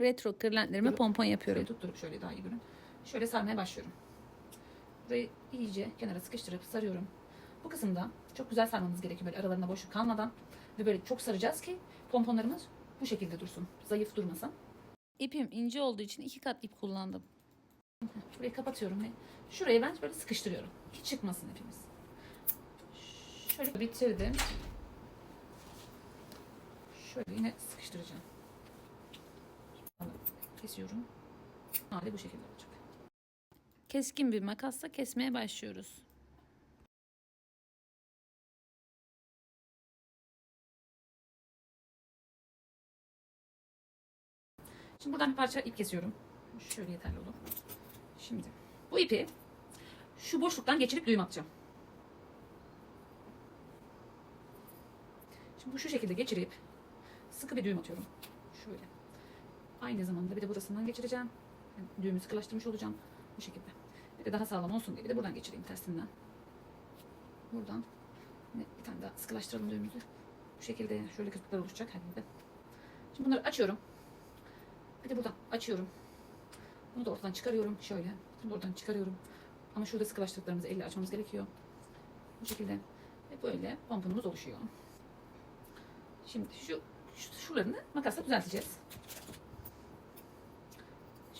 Retro kırlentlerime pompon yapıyorum. Şöyle tutturup şöyle daha iyi görün. Şöyle sarmaya başlıyorum. Burayı iyice kenara sıkıştırıp sarıyorum. Bu kısımda çok güzel sarmamız gerekiyor böyle aralarında boşluk kalmadan. Ve böyle çok saracağız ki pomponlarımız bu şekilde dursun. Zayıf durmasın. İpim ince olduğu için iki kat ip kullandım. Burayı kapatıyorum ve şurayı ben böyle sıkıştırıyorum. Hiç çıkmasın ipimiz. Şöyle bitirdim. Şöyle yine sıkıştıracağım. Kesiyorum. Hali bu şekilde olacak. Keskin bir makasla kesmeye başlıyoruz. Şimdi buradan bir parça ip kesiyorum. Şöyle yeterli olur. Şimdi bu ipi şu boşluktan geçirip düğüm atacağım. Şimdi bu şu şekilde geçirip sıkı bir düğüm atıyorum. Şöyle. Aynı zamanda bir de burasından geçireceğim. Yani düğümü sıkılaştırmış olacağım. Bu şekilde. Bir de daha sağlam olsun diye bir de buradan geçireyim tersinden. Buradan bir tane daha sıkılaştıralım düğümümüzü. Bu şekilde şöyle kırpıklar oluşacak yerde. Şimdi bunları açıyorum. Bir de buradan açıyorum. Bunu da ortadan çıkarıyorum. Şöyle. Bunu da oradan çıkarıyorum. Ama şurada sıkılaştırdıklarımızı elle açmamız gerekiyor. Bu şekilde. Ve böyle pomponumuz oluşuyor. Şimdi şu, şu şuralarını makasla düzelteceğiz.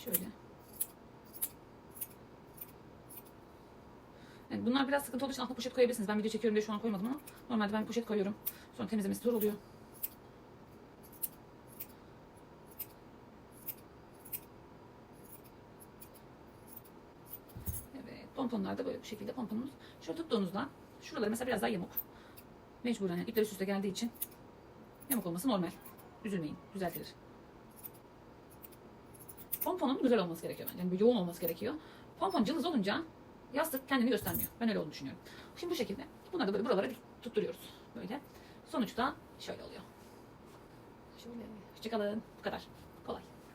Şöyle. Yani bunlar biraz sıkıntı olduğu için altına poşet koyabilirsiniz. Ben video çekiyorum diye şu an koymadım ama normalde ben poşet koyuyorum. Sonra temizlemesi zor oluyor. Evet, pomponlar da böyle bu şekilde pomponumuz. Şöyle tuttuğunuzda şuraları mesela biraz daha yamuk. Mecburen yani ipler üst üste geldiği için yamuk olması normal. Üzülmeyin, düzeltilir. Pomponun güzel olması gerekiyor bence. Yani bir yoğun olması gerekiyor. Pompon cılız olunca yastık kendini göstermiyor. Ben öyle olduğunu düşünüyorum. Şimdi bu şekilde bunları da böyle buralara tutturuyoruz. Böyle. Sonuçta şöyle oluyor. Şöyle. Hoşçakalın. Bu kadar. Kolay.